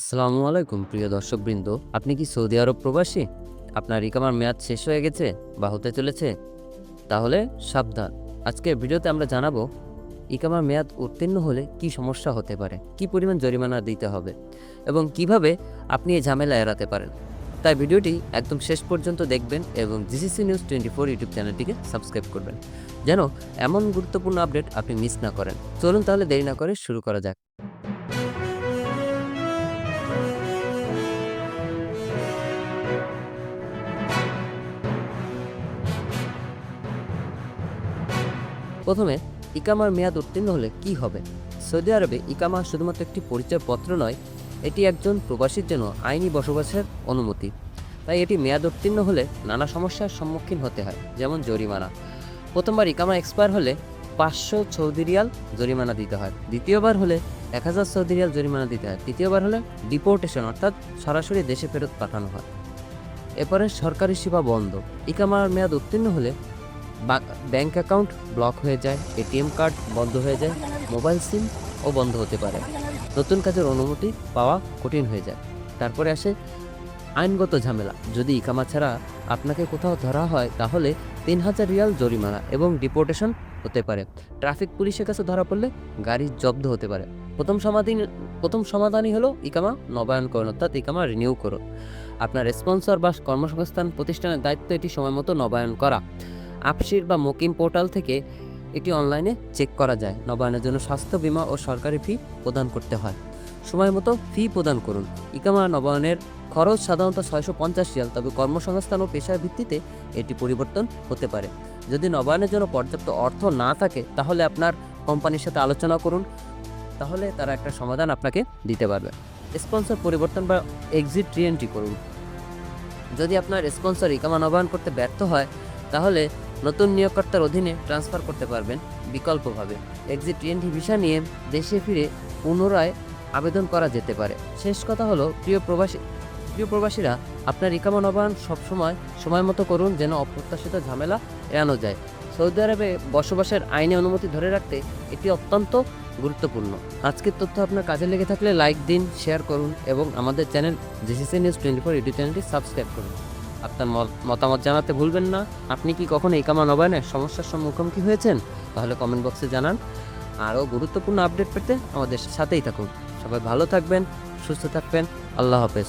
আসসালামু আলাইকুম, প্রিয় দর্শকবৃন্দ। আপনি কি সৌদি আরব প্রবাসী? আপনার ইকামার মেয়াদ শেষ হয়ে গেছে বা হতে চলেছে? তাহলে সাবধান। আজকের ভিডিওতে আমরা জানাব, ইকামার মেয়াদ উত্তীর্ণ হলে কি সমস্যা হতে পারে, কি পরিমাণ জরিমানা দিতে হবে এবং কীভাবে আপনি এই ঝামেলা এড়াতে পারেন। তাই ভিডিওটি একদম শেষ পর্যন্ত দেখবেন এবং GCC news twenty four YouTube চ্যানেলটিকে সাবস্ক্রাইব করবেন, যেন এমন গুরুত্বপূর্ণ আপডেট আপনি মিস না করেন। চলুন তাহলে দেরি না করে শুরু করা যাক। প্রথমে ইকামার মেয়াদ উত্তীর্ণ হলে কি হবে? সৌদি আরবে ইকামা শুধুমাত্র একটি পরিচয়পত্র নয়, এটি একজন প্রবাসীর জন্য আইনি বসবাসের অনুমতি। তাই এটি মেয়াদ উত্তীর্ণ হলে নানা সমস্যার সম্মুখীন হতে হয়, যেমন জরিমানা। প্রথমবার ইকামা এক্সপায়ার হলে পাঁচশো সৌদি রিয়াল জরিমানা দিতে হয়। দ্বিতীয়বার হলে এক হাজার সৌদি রিয়াল জরিমানা দিতে হয়। তৃতীয়বার হলে ডিপোর্টেশন, অর্থাৎ সরাসরি দেশে ফেরত পাঠানো হয়। এরপরে সরকারি সেবা বন্ধ। ইকামার মেয়াদ উত্তীর্ণ হলে ব্যাংক অ্যাকাউন্ট ব্লক হয়ে যায় এটিএম কার্ড বন্ধ হয়ে যায় মোবাইল সিম ও বন্ধ হতে পারে। নতুন কাজের অনুমতি পাওয়া কঠিন হয়ে যায়। তারপরে আসে আইনগত ঝামেলা। যদি ইকামা ছাড়া আপনাকে কোথাও ধরা হয়, তাহলে তিন হাজার রিয়াল জরিমানা এবং ডিপোর্টেশন হতে পারে। ট্রাফিক পুলিশের কাছে ধরা পড়লে গাড়ি জব্দ হতে পারে। প্রথম সমাধান প্রথম সমাধানই হলো ইকামা নবায়ন করুন অর্থাৎ ইকামা রিনিউ করুন আপনার স্পন্সর বা কর্মসংস্থান প্রতিষ্ঠানের দায়িত্ব এটি সময় মতো নবায়ন করা। আপসির বা মকিম পোর্টাল থেকে এটি অনলাইনে চেক করা যায়। নবায়নের জন্য স্বাস্থ্য বীমা ও সরকারি ফি প্রদান করতে হয়। সময় মতো ফি প্রদান করুন। ইকামা নবায়নের খরচ সাধারণত ছয়শো পঞ্চাশ রিয়াল, তবে কর্মসংস্থান ও পেশার ভিত্তিতে এটি পরিবর্তন হতে পারে। যদি নবায়নের জন্য পর্যাপ্ত অর্থ না থাকে, তাহলে আপনার কোম্পানির সাথে আলোচনা করুন। তাহলে তারা একটা সমাধান আপনাকে দিতে পারবে। স্পন্সর পরিবর্তন বা এক্সিট রিএন্ট্রি করুন। যদি আপনার স্পন্সর ইকামা নবায়ন করতে ব্যর্থ হয়, তাহলে নতুন নিয়োগকর্তার অধীনে ট্রান্সফার করতে পারবেন বিকল্পভাবে। এক্সিট টিএনটি ভিসা নিয়ে দেশে ফিরে পুনরায় আবেদন করা যেতে পারে। শেষ কথা হলো, প্রিয় প্রবাসী প্রিয় প্রবাসীরা, আপনার ইকামা নবায়ন সবসময় সময় মতো করুন যেন অপ্রত্যাশিত ঝামেলা এড়ানো যায়। সৌদি আরবে বসবাসের আইনে অনুমতি ধরে রাখতে এটি অত্যন্ত গুরুত্বপূর্ণ। আজকের তথ্য আপনার কাজে লেগে থাকলে লাইক দিন শেয়ার করুন এবং আমাদের channel GCC news twenty four YouTube চ্যানেলটি সাবস্ক্রাইব করুন। আপনার মত- মতামত জানাতে ভুলবেন না। আপনি কি কখনো এই কামা নবায়নের সমস্যার সম্মুখীন হয়েছেন? তাহলে কমেন্ট বক্সে জানান। আরও গুরুত্বপূর্ণ আপডেট পেতে আমাদের সাথেই থাকুন। সবাই ভালো থাকবেন, সুস্থ থাকবেন। আল্লাহ হাফেজ।